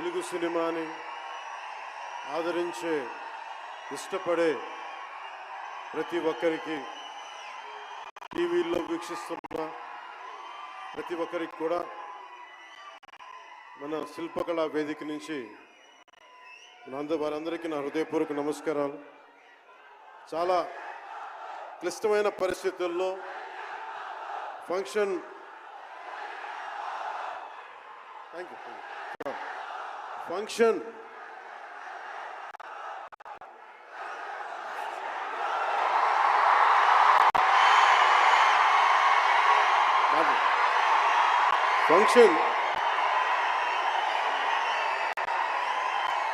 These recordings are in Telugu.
తెలుగు సినిమాని ఆదరించే ఇష్టపడే ప్రతి ఒక్కరికి టీవీల్లో వీక్షిస్తున్న ప్రతి ఒక్కరికి కూడా మన శిల్పకళా వేదిక నుంచి మనంద వారందరికీ నా హృదయపూర్వక నమస్కారాలు. చాలా క్లిష్టమైన పరిస్థితుల్లో function thank you function function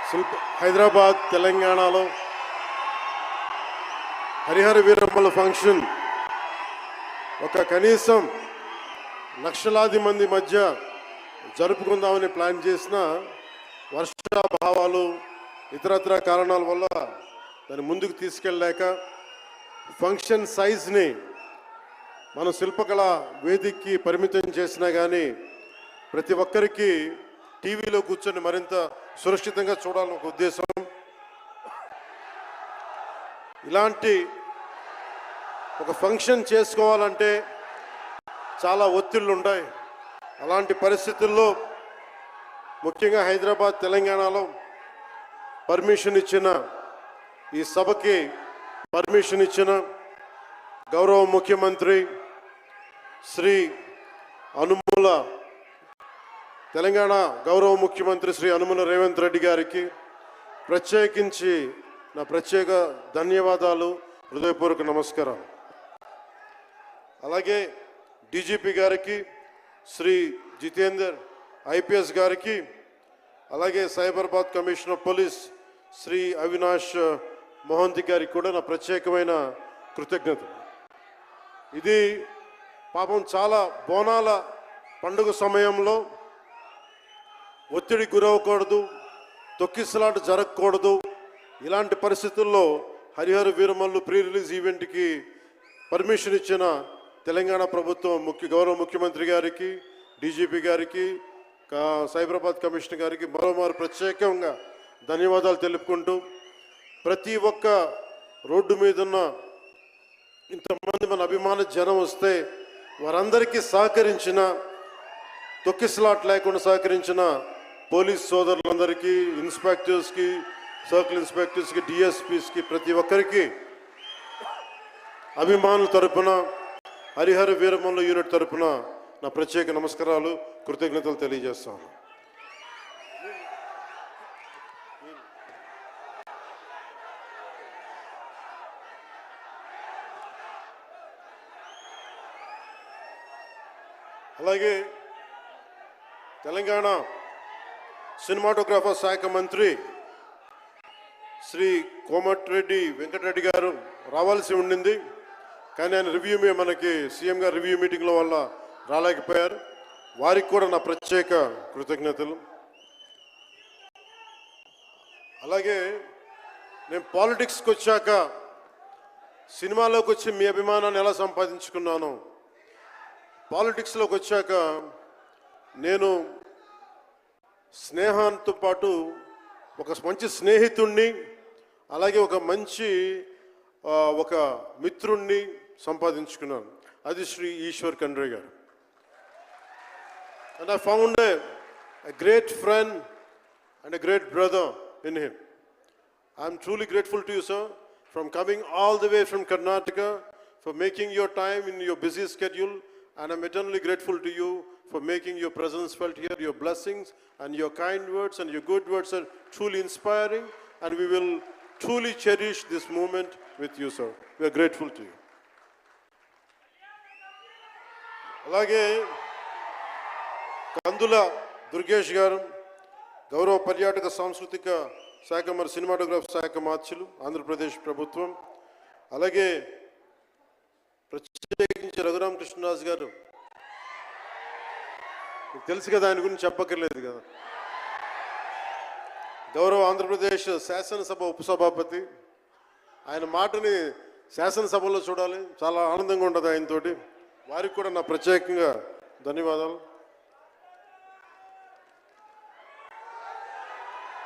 Shilpa Hyderabad తెలంగాణలో హరిహర వీరమ్మల ఫంక్షన్ ఒక కనీసం లక్షలాది మంది మధ్య జరుపుకుందామని ప్లాన్ చేసిన వర్షాభావాలు ఇతరత్ర కారణాల వల్ల దాన్ని ముందుకు తీసుకెళ్ళలేక ఫంక్షన్ సైజ్ని మన శిల్పకళ వేదికకి పరిమితం చేసినా కానీ ప్రతి ఒక్కరికి టీవీలో కూర్చొని మరింత సురక్షితంగా చూడాలని ఒక ఉద్దేశం. ఇలాంటి ఒక ఫంక్షన్ చేసుకోవాలంటే చాలా ఒత్తిళ్ళు ఉంటాయి అలాంటి పరిస్థితుల్లో ముఖ్యంగా హైదరాబాద్ తెలంగాణలో పర్మిషన్ ఇచ్చిన ఈ సభకి పర్మిషన్ ఇచ్చిన గౌరవ ముఖ్యమంత్రి శ్రీ అనుముల తెలంగాణ గౌరవ ముఖ్యమంత్రి శ్రీ అనుమూల రేవంత్ రెడ్డి గారికి ప్రత్యేకించి నా ప్రత్యేక ధన్యవాదాలు హృదయపూర్వక నమస్కారం అలాగే డీజీపీ గారికి శ్రీ జితేందర్ ఐపీఎస్ గారికి అలాగే సైబరాబాద్ కమిషనర్ పోలీస్ శ్రీ అవినాష్ మోహంతి గారికి కూడా నా ప్రత్యేకమైన కృతజ్ఞత ఇది పాపం చాలా బోనాల పండుగ సమయంలో ఒత్తిడి గురవకూడదు తొక్కిసలాట జరగకూడదు. ఇలాంటి పరిస్థితుల్లో హరిహర వీరమల్లు ప్రీ రిలీజ్ ఈవెంట్కి పర్మిషన్ ఇచ్చిన తెలంగాణ ప్రభుత్వం ముఖ్య గౌరవ ముఖ్యమంత్రి గారికి డీజీపీ గారికి సైబరాబాద్ కమిషనర్ గారికి మరోమారు ప్రత్యేకంగా ధన్యవాదాలు తెలుపుకుంటూ ప్రతి ఒక్క రోడ్డు మీద ఉన్న ఇంతమంది మన అభిమాన జనం వస్తే వారందరికీ సహకరించిన తొక్కిసలాట్ లేకుండా సహకరించిన పోలీస్ సోదరులందరికీ ఇన్స్పెక్టర్స్కి సర్కిల్ ఇన్స్పెక్టర్స్కి డిఎస్పీస్కి ప్రతి ఒక్కరికి అభిమానుల తరపున హరిహర వీరమల్ల యూనిట్ తరపున నా ప్రత్యేక నమస్కారాలు కృతజ్ఞతలు తెలియజేస్తాను. అలాగే తెలంగాణ సినిమాటోగ్రాఫర్ శాఖ మంత్రి శ్రీ కోమటిరెడ్డి వెంకటరెడ్డి గారు రావాల్సి ఉండింది. కానీ ఆయన రివ్యూ మీ మనకి సీఎం గారు రివ్యూ మీటింగ్ల వల్ల రాలేకపోయారు. వారికి కూడా నా ప్రత్యేక కృతజ్ఞతలు. అలాగే నేను పాలిటిక్స్కి వచ్చాక సినిమాలోకి వచ్చి మీ అభిమానాన్ని ఎలా సంపాదించుకున్నాను పాలిటిక్స్లోకి వచ్చాక నేను స్నేహంతో పాటు ఒక మంచి స్నేహితుణ్ణి అలాగే ఒక మంచి ఒక మిత్రుణ్ణి సంపాదించుకున్నాను. అది శ్రీ ఈశ్వర్ కండ్రే గారు. And I found a great friend and a great brother in him I'm truly grateful to you, sir, from coming all the way from Karnataka, for making your time in your busy schedule, and I'm eternally grateful to you for making your presence felt here. Your blessings and your kind words and your good words are truly inspiring, and we will truly cherish this moment with you, sir. We are grateful to you. అలాగే కందుల దుర్గేష్ గారు గౌరవ పర్యాటక సాంస్కృతిక శాఖ మరి సినిమాటోగ్రాఫ్ శాఖ మార్చులు ఆంధ్రప్రదేశ్ ప్రభుత్వం అలాగే ప్రత్యేకించి రఘురామకృష్ణరాజు గారు. తెలుసు కదా ఆయన గురించి చెప్పక్కర్లేదు కదా. గౌరవ ఆంధ్రప్రదేశ్ శాసనసభ ఉపసభాపతి. ఆయన మాటని శాసనసభలో చూడాలి. చాలా ఆనందంగా ఉంటుంది ఆయనతోటి. వారికి కూడా నా ప్రత్యేకంగా ధన్యవాదాలు.